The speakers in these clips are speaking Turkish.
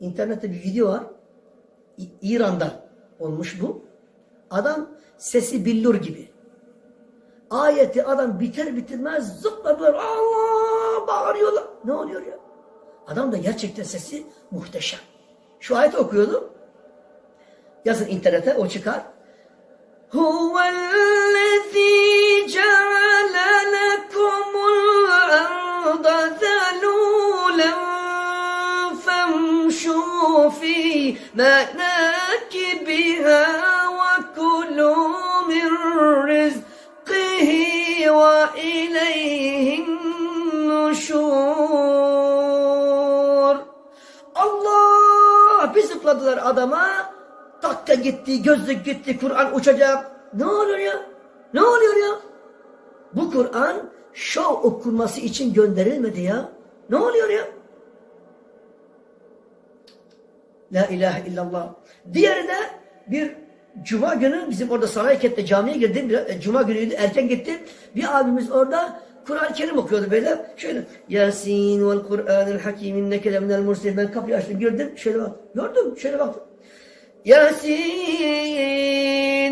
internette bir video var. İ- İran'da olmuş bu. Adam sesi billur gibi. Ayeti adam biter bitirmez zıpladılar. Allah bağırıyorlar. Ne oluyor ya? Adam da gerçekten sesi muhteşem. Şu ayeti okuyordu. Yazın internete o çıkar. هو في مناكبها وكلوا من رزقه وإليه النشور Allah bir zıpladılar adama. Dakika gitti, gözlük gitti, Kur'an uçacak. Ne oluyor ya? Ne oluyor ya? Bu Kur'an şov okunması için gönderilmedi ya. Ne oluyor ya? La ilahe illallah. Diğeri de bir Cuma günü bizim orada Sarayket'te camiye girdim. E, cuma günüydü erken gittim. Bir abimiz orada Kur'an-ı Kerim okuyordu böyle. Şöyle Yasin vel Kur'an'ın hakim inneke leminel mursil. Ben kapıyı açtım girdim. Şöyle bak. Gördüm. Şöyle baktım. Yasin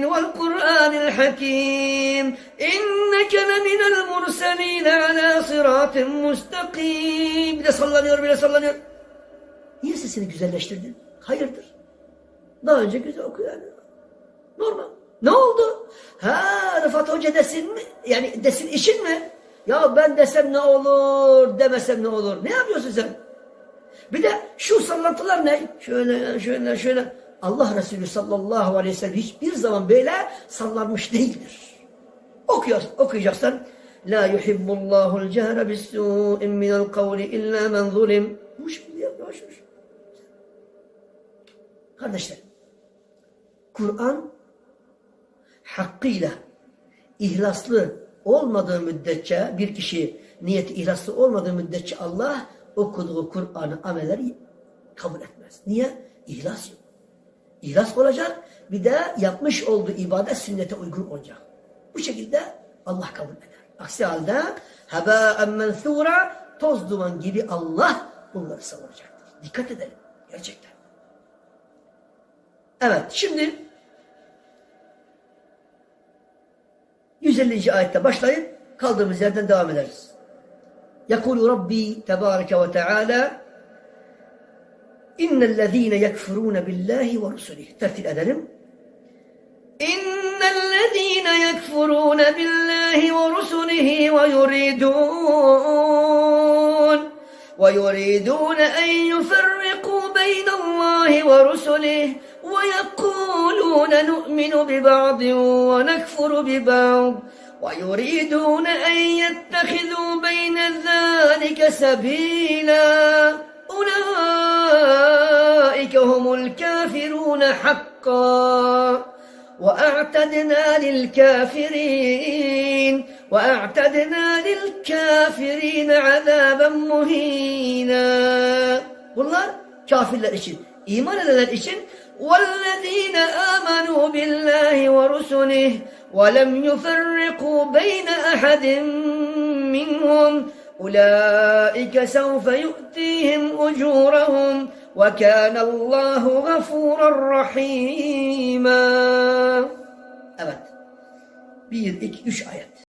vel Kur'an'ın hakim inneke leminel murselin ala sıratin mustakim. Bir de sallanıyor, bir de sallanıyor. Niye sesini güzelleştirdin? Hayırdır? Daha önce güzel okuyor yani. Normal. Ne oldu? Ha Rıfat Hoca desin mi? Yani desin işin mi? Ya ben desem ne olur, demesem ne olur? Ne yapıyorsun sen? Bir de şu sallantılar ne? Şöyle, şöyle, şöyle. Allah Resulü sallallahu aleyhi ve sellem hiçbir zaman böyle sallanmış değildir. Okuyor, okuyacaksan La yuhibbullahul cehre bis-su'in minel kavli illa men zulim. Bu şimdi. Kardeşler, Kur'an hakkıyla ihlaslı olmadığı müddetçe bir kişi niyeti ihlaslı olmadığı müddetçe Allah okuduğu Kur'an'ı ameleri kabul etmez. Niye? İhlas yok. İhlas olacak bir de yapmış olduğu ibadet sünnete uygun olacak. Bu şekilde Allah kabul eder. Aksi halde hebâen menthûra toz duman gibi Allah bunları savuracaktır. Dikkat edelim. Gerçekten. Evet şimdi 150. ayette başlayıp kaldığımız yerden devam ederiz. Yakulu Rabbi Tebareke ve Teala İnnellezîne yekfurûne billahi ve rusulih. Tertil edelim. İnnellezîne yekfurûne billahi ve rusulihi ve yuridûn ve nu'minu bi ba'din ve nekfuru bi ba'd ويريدون أن يتخذوا بين ذلك سبيلا. أولئك هم الكافرون حقا. وأعتدنا للكافرين وأعتدنا للكافرين عذابا مهينا. Bunlar kafirler için, iman edenler için وَالَّذ۪ينَ آمَنُوا بِاللّٰهِ وَرُسُلِهِ وَلَمْ يُفَرِّقُوا بَيْنَ أَحَدٍ مِّنْهُمْ أولئك سوف يؤتيهم أجورهم وكان الله غفورا رحيما Evet. Bir, iki, üç ayet.